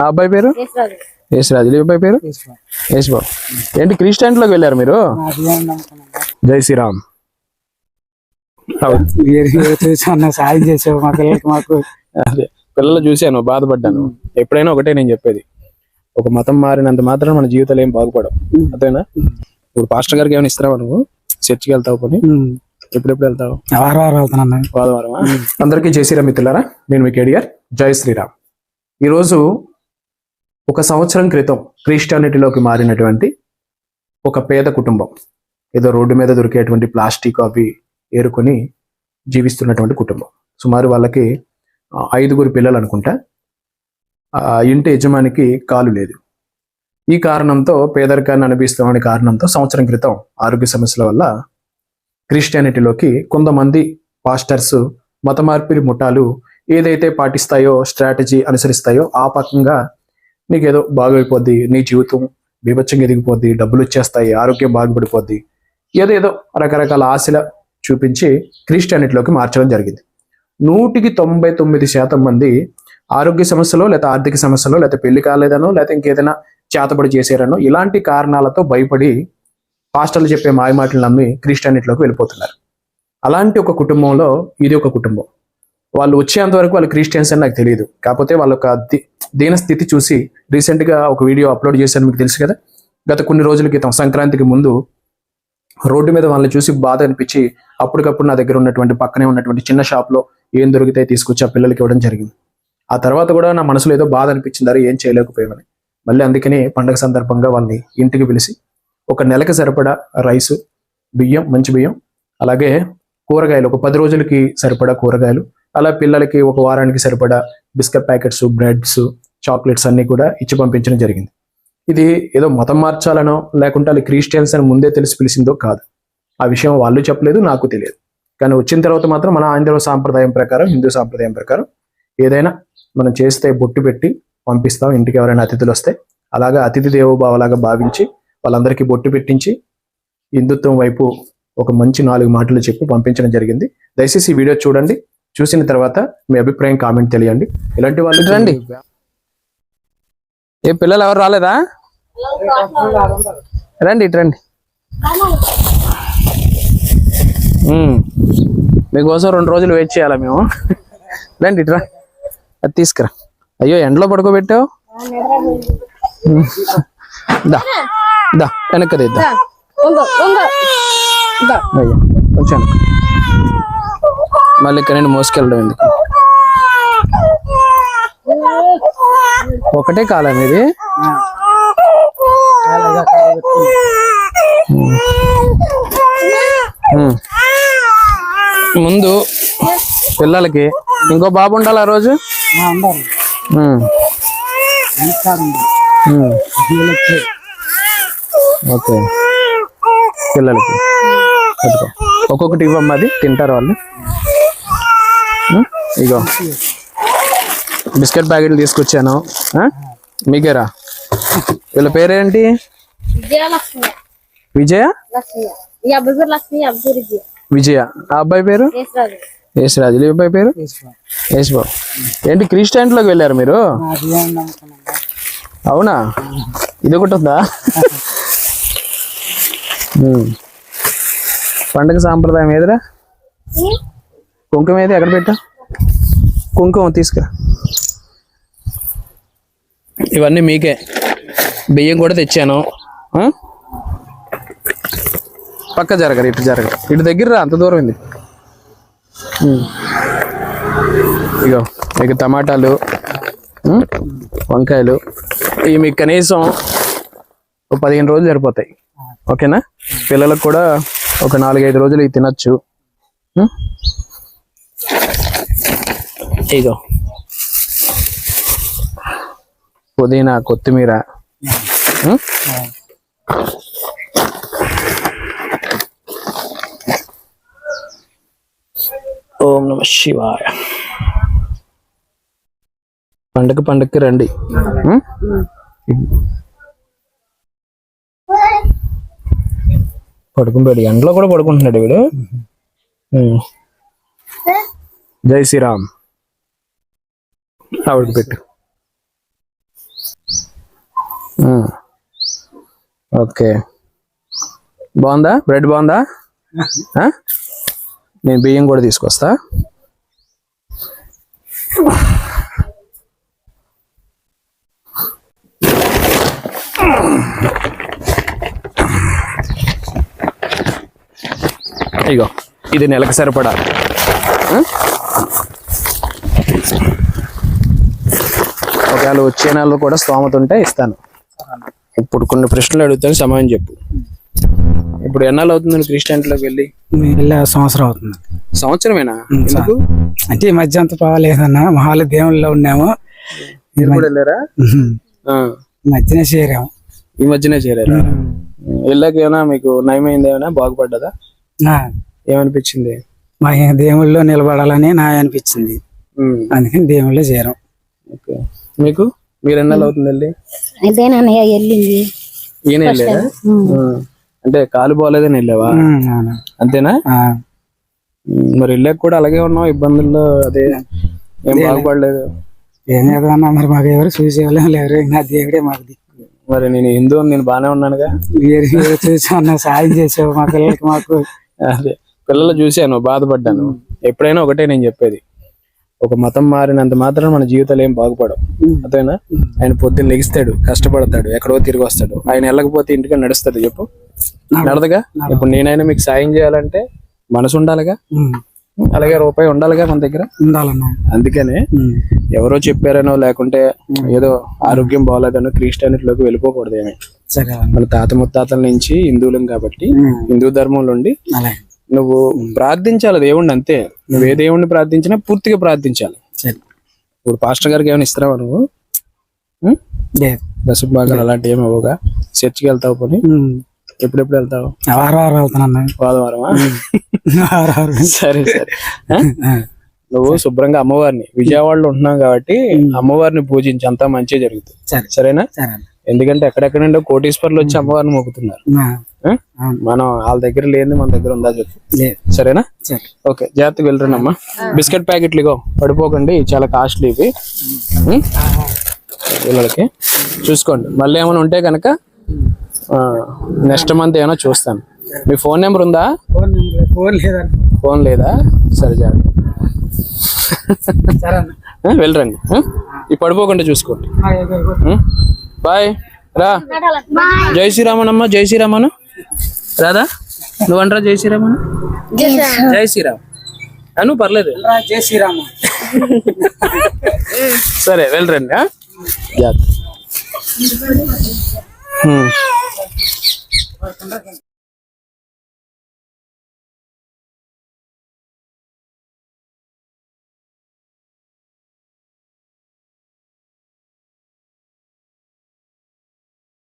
ఆ అబ్బాయి పేరు? యేసురాజు. ఈ అబ్బాయి పేరు? యేసుబాబు ఏంటి క్రిస్టియన్లోకి వెళ్ళారు మీరు? జై శ్రీరామ్. సాయం చేసావు మా పిల్లలకి మాకు. అదే పిల్లలు చూశాను బాధపడ్డాను. ఎప్పుడైనా ఒకటే నేను చెప్పేది. ఒక మతం మారినంత మాత్రం మన జీవితాలు ఏం బాగుపడవు. అంతేనా ఇప్పుడు పాస్టర్ గారికి ఏమైనా ఇస్తావా నువ్వు? చర్చికి వెళ్తావు కొని ఎప్పుడెప్పుడు వెళ్తావు? వారం వారం వాదవారమా అందరికీ జై శ్రీరామ్ మిత్రులారా? నేను మీకు ఎడియర్ జై శ్రీరామ్. ఈరోజు ఒక సంవత్సరం క్రితం క్రిస్టియానిటీలోకి మారినటువంటి ఒక పేద కుటుంబం ఏదో రోడ్డు మీద దొరికేటువంటి ప్లాస్టిక్ అవి ఏరుకొని జీవిస్తున్నటువంటి కుటుంబం. సుమారు వాళ్ళకి ఐదుగురు పిల్లలు అనుకుంటా. ఆ ఇంటి యజమానికి కాలు లేదు. ఈ కారణంతో పేదరికాన్ని అనిపిస్తామనే కారణంతో సంవత్సరం క్రితం ఆరోగ్య సమస్యల వల్ల క్రిస్టియానిటీలోకి కొంతమంది పాస్టర్స్ మత మార్పిడి ముఠాలు ఏదైతే పాటిస్తాయో స్ట్రాటజీ అనుసరిస్తాయో ఆ పకంగా నీకేదో బాగైపోద్ది నీ జీవితం బీభత్సంగా ఎదిగిపోద్ది డబ్బులు వచ్చేస్తాయి ఆరోగ్యం బాగుపడిపోద్ది. ఏదో ఏదో రకరకాల ఆశల చూపించి క్రిస్టియానిటీలోకి మార్చడం జరిగింది. నూటికి తొంభై తొమ్మిది శాతం మంది ఆరోగ్య సమస్యలో లేదా ఆర్థిక సమస్యలో లేదా పెళ్ళి కాలేదనో లేదా ఇంకేదైనా చేతబడి చేశారనో ఇలాంటి కారణాలతో భయపడి పాస్టర్లు చెప్పే మాయమాటలు నమ్మి క్రిస్టియానిటీలోకి వెళ్ళిపోతున్నారు. అలాంటి ఒక కుటుంబంలో ఇది ఒక కుటుంబం. వాళ్ళు వచ్చేంత వరకు వాళ్ళు క్రిస్టియన్స్ అని నాకు తెలియదు కాకపోతే వాళ్ళ దీన స్థితి చూసి రీసెంట్గా ఒక వీడియో అప్లోడ్ చేశాను మీకు తెలుసు కదా? గత కొన్ని రోజుల క్రితం సంక్రాంతికి ముందు రోడ్డు మీద వాళ్ళని చూసి బాధ అనిపించి అప్పటికప్పుడు నా దగ్గర ఉన్నటువంటి పక్కనే ఉన్నటువంటి చిన్న షాప్లో ఏం దొరికితే తీసుకొచ్చి ఆ పిల్లలకి ఇవ్వడం జరిగింది. ఆ తర్వాత కూడా నా మనసులో ఏదో బాధ అనిపించింది అరే ఏం చేయలేకపోయామని. మళ్ళీ అందుకని పండగ సందర్భంగా వాళ్ళని ఇంటికి పిలిచి ఒక నెలకి సరిపడా రైసు బియ్యం మంచి బియ్యం అలాగే కూరగాయలు ఒక పది రోజులకి సరిపడా కూరగాయలు అలా పిల్లలకి ఒక వారానికి సరిపడా బిస్కెట్ ప్యాకెట్స్ బ్రెడ్స్ చాక్లెట్స్ అన్నీ కూడా ఇచ్చి పంపించడం జరిగింది. ఇది ఏదో మతం మార్చాలనో లేకుంటే వాళ్ళు క్రిస్టియన్స్ అని ముందే తెలిసి పిలిచిందో కాదు. ఆ విషయం వాళ్ళు చెప్పలేదు నాకు తెలియదు. కానీ వచ్చిన తర్వాత మాత్రం మన ఆంధ్ర సాంప్రదాయం ప్రకారం హిందూ సాంప్రదాయం ప్రకారం ఏదైనా మనం చేస్తే బొట్టు పెట్టి పంపిస్తాం ఇంటికి ఎవరైనా అతిథులు వస్తే. అలాగా అతిథి దేవోభావలాగా భావించి వాళ్ళందరికీ బొట్టు పెట్టించి హిందుత్వం వైపు ఒక మంచి నాలుగు మాటలు చెప్పి పంపించడం జరిగింది. దయచేసి ఈ వీడియో చూడండి. చూసిన తర్వాత మీ అభిప్రాయం కామెంట్ తెలియండి. ఇలాంటి వాళ్ళు రండి. ఏ పిల్లలు ఎవరు రాలేదా? రండి ఇటు రండి. మీకోసం రెండు రోజులు వెయిట్ చేయాలా మేము? రండి ఇటు రా. అది తీసుకురా. అయ్యో ఎండలో పడుకోబెట్టావు. దా దా వెనక్కి తీద్దాం ఉంగ ఉంగ దా. అయ్యా కొంచెం. మళ్ళీ ఇక్కడ నేను మోసుకెళ్ళడం ఎందుకు? ఒకటే కాలం ఇది. ముందు పిల్లలకి ఇంకో బాబు ఉండాలి ఆ రోజు? ఓకే. పిల్లలకి. ఒక్కొక్కటి ఇవ్వమ్మా అది. తింటారు వాళ్ళు. ఇగో. బిస్కెట్ ప్యాకెట్లు తీసుకొచ్చాను? మీకేరా? వీళ్ళ పేరేంటి? విజయలక్ష్మి. విజయ? విజయ. విజయ. ఆ అబ్బాయి పేరు? యేసురాజు ఈ అబ్బాయి పేరు. యేసుబాబు ఏంటి క్రిస్టియన్లోకి వెళ్ళారు మీరు? అవునా? ఇది ఒకటి ఉందా. పండగ సాంప్రదాయం ఏదిరా? కుంకుమ ఏది ఎక్కడ పెట్టా కుంకుమ తీసుకురా. ఇవన్నీ మీకే. బియ్యం కూడా తెచ్చాను? పక్క జరగరు ఇటు జరగరు. ఇటు దగ్గర రా, అంత దూరం ఉంది. ఇగో మీకు టమాటాలు వంకాయలు ఇవి మీకు కనీసం ఒక పదిహేను రోజులు సరిపోతాయి. ఓకేనా? పిల్లలకు కూడా ఒక నాలుగైదు రోజులు ఇవి తినచ్చు? ఇగో. పుదీనా కొత్తిమీర. ఓం నమ శివాయ. పండుగ పండుగకి రండి. పడుకుంటాడు. ఎండలో కూడా పడుకుంటున్నాడు వీడు. జై శ్రీరామ్. ఆవిడకి పెట్టు. ఓకే. బాగుందా? బ్రెడ్ బాగుందా? నేను బియ్యం కూడా తీసుకొస్తా. ఇగో ఇది నెలకు సరిపడా. ఒకవేళ వచ్చే నెలలో కూడా స్తోమత ఉంటే ఇస్తాను. ఇప్పుడు కొన్ని ప్రశ్నలు అడుగుతాను సమయం చెప్పు. ఇప్పుడు ఎన్నాళ్ళు అవుతుంది క్రిస్టియన్లోకి వెళ్ళి? వెళ్ళే సంవత్సరం అవుతుంది. సంవత్సరమేనా? ఎందుకు? అంటే ఈ మధ్య అంత పోలేదన్న మహాల దేవుళ్ళలో ఉన్నాము. వెళ్ళారా? మధ్యనే చేరాము. ఈ మధ్యనే చేరారా? వెళ్ళాక ఏమైనా మీకు నయమైంది ఏమైనా బాగుపడ్డదా ఏమనిపించింది? మా దేవుళ్ళలో నిలబడాలని నా అనిపించింది. అందుకని దేవుళ్ళో చేరాం. ఓకే. మీకు? మీరు ఎన్నాళ్ళు అవుతుంది వెళ్ళి? అదేనన్నయ్య వెళ్ళింది. ఈయన వెళ్ళారా అంటే కాలు బాగాలేదని వెళ్ళావా. అంతేనా? మరి వెళ్ళాక కూడా అలాగే ఉన్నావు? ఇబ్బందుల్లో అదే ఏం బాగుపడలేదు? ఏం చేద్దామన్నా మరి మాకు ఎవరు చూసేవాళ్ళం లేరు. నా దేవుడే మాకు దిక్కు మరి నేను హిందూ నేను బాగానే ఉన్నానుగా. చూసి సాయం చేసావు మా పిల్లలకి మాకు. అదే. పిల్లలు చూశాను బాధపడ్డాను. ఎప్పుడైనా ఒకటే నేను చెప్పేది. ఒక మతం మారినంత మాత్రం మన జీవితాలు ఏం బాగుపడవు. అదేనా ఆయన పొద్దున్న లెగిస్తాడు కష్టపడతాడు ఎక్కడో తిరిగి వస్తాడు. ఆయన వెళ్ళకపోతే ఇంటికి నడుస్తాడు చెప్పు. నడదుగా ఇప్పుడు నేనైనా మీకు సాయం చేయాలంటే మనసు ఉండాలిగా? అలాగే రూపాయి ఉండాలిగా మన దగ్గర? ఉండాలన్నా. అందుకనే ఎవరో చెప్పారనో లేకుంటే ఏదో ఆరోగ్యం బాగోలేదనో క్రిస్టియానిటీలోకి వెళ్ళిపోకూడదు ఏమి. మన తాత ముత్తాతల నుంచి హిందువులం కాబట్టి హిందూ ధర్మంలో ఉండి అలాగే. నువ్వు ప్రార్థించాలి దేవుణ్ణి అంతే. నువ్వు ఏ దేవుణ్ణి ప్రార్థించినా పూర్తిగా ప్రార్థించాలి. ఇప్పుడు పాస్టర్ గారికి ఏమైనా ఇస్తావా నువ్వు? ఉం? లేదు. దశ భాగాలు అలాంటి ఏమి అవ్వగా చర్చికి వెళ్తావు పోనీ? ఉమ్, ఎప్పుడెప్పుడు వెళ్తావు? వారం వారం వారం సరే సరే. నువ్వు శుభ్రంగా అమ్మవారిని విజయవాడలో ఉంటున్నావు కాబట్టి అమ్మవారిని పూజించి అంతా మంచిగా జరుగుతుంది. సరే. సరేనా. ఎందుకంటే ఎక్కడెక్కడ నుండో కోటీశ్వర్లు వచ్చి అమ్మవారిని మొక్కుతున్నారు. మనం వాళ్ళ దగ్గర లేని మన దగ్గర ఉందా చెప్పు. లేదు సరేనా? సరే. ఓకే జాగ్రత్తగా వెళ్ళరండమ్మా. బిస్కెట్ ప్యాకెట్లు ఇగో పడిపోకండి చాలా కాస్ట్లీ ఇవి? పిల్లలకి చూసుకోండి. మళ్ళీ ఏమైనా ఉంటే కనుక నెక్స్ట్ మంత్ ఏమైనా చూస్తాను. మీ ఫోన్ నెంబర్ ఉందా? ఫోన్ నెంబర్ ఫోన్ లేదా? సరే జాగ్రత్త. వెళ్ళరండి? ఈ పడిపోకుండా చూసుకోండి? బాయ్. రా. జై శ్రీరామనమ్మ జై శ్రీరామను. రాదా నువ్వంటరా జై శ్రీరామను జై శ్రీరామ్. అను పర్లేదు. జై శ్రీరామ. సరే వెళ్ళరండి? జాగ్రత్త.